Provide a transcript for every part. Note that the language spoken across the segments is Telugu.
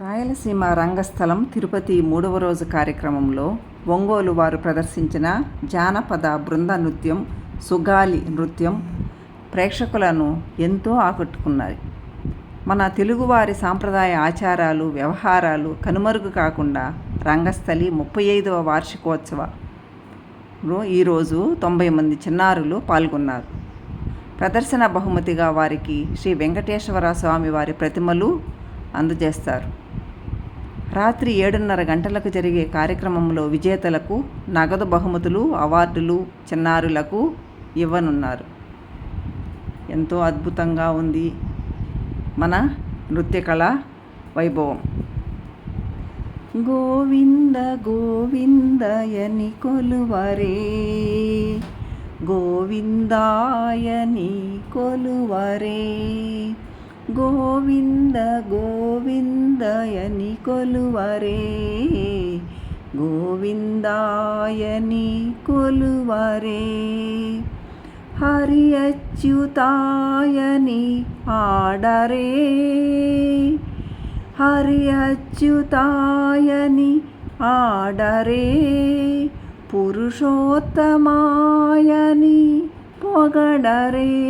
రాయలసీమ రంగస్థలం తిరుపతి మూడవ రోజు కార్యక్రమంలో ఒంగోలు వారు ప్రదర్శించిన జానపద బృంద నృత్యం సుగాలి నృత్యం ప్రేక్షకులను ఎంతో ఆకట్టుకున్నాయి మన తెలుగువారి సాంప్రదాయ ఆచారాలు వ్యవహారాలు కనుమరుగు కాకుండా రంగస్థలి ముప్పై ఐదవ వార్షికోత్సవ ఈరోజు తొంభై మంది చిన్నారులు పాల్గొన్నారు. ప్రదర్శన బహుమతిగా వారికి శ్రీ వెంకటేశ్వర స్వామి వారి ప్రతిమలు అందజేస్తారు. రాత్రి ఏడున్నర గంటలకు జరిగే కార్యక్రమంలో విజేతలకు నగదు బహుమతులు అవార్డులు చిన్నారులకు ఇవ్వనున్నారు. ఎంతో అద్భుతంగా ఉంది మన నృత్యకళ వైభవం. గోవింద గోవిందయని కొలువరే గోవిందాయని కొలువరే గోవింద గోవిందయని కొలువరే. గోవిందాయని కొలువరే. హరి అచ్యుతాయని ఆడరే. హరి అచ్యుతాయని ఆడరే. పురుషోత్తమాయని పొగడరే.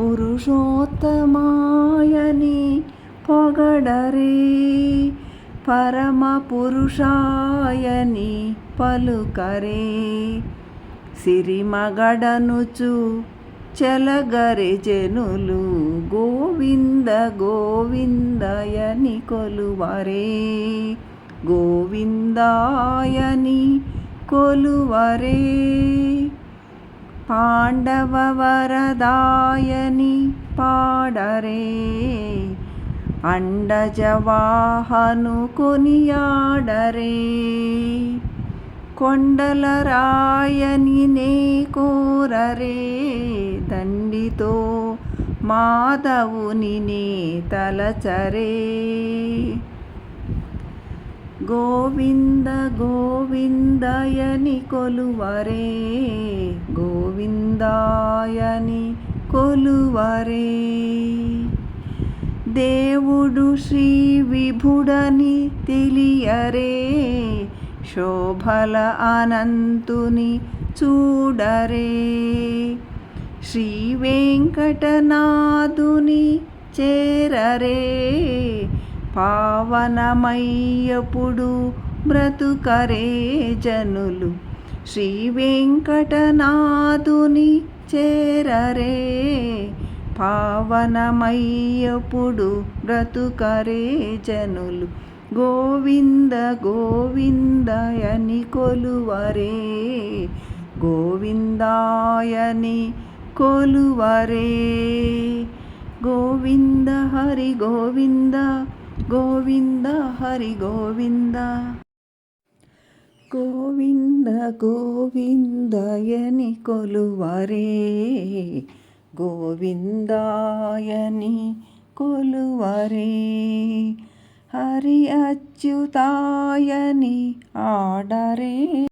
పురుషోత్తమాయని పొగడరే పరమ పురుషాయని పలుకరే. సిరిమగడనుచు చెలగరి జనులు గోవింద గోవిందయని కొలువరే. గోవిందాయని కొలువరే. పాండవ వరదాయని పాడరే. అండజవాహను కొనియాడరే. కొండల రాయని నే కోరరే. దండితో మాధవుని నే తలచరే. గోవింద గోవిందయని కొలువరే గోవిందాయని కొలువరే. దేవుడు శ్రీ విభుడని తెలియరే శోభల అనంతుని చూడరే. శ్రీ వెంకటనాథుని చేరరే పావనమయ్యపుడు బ్రతుకరే జనులు. శ్రీ వెంకటనాథుని చేరరే. పావనమయ్యపుడు బ్రతుకరే జనులు. గోవింద గోవిందయని కొలువరే. గోవిందాయని కొలువరే. గోవింద హరి గోవింద గోవింద హరి గోవింద. గోవింద గోవిందయని కొలువరే. గోవిందాయని కొలువరే. హరి అచ్యుతాయని ఆడరే.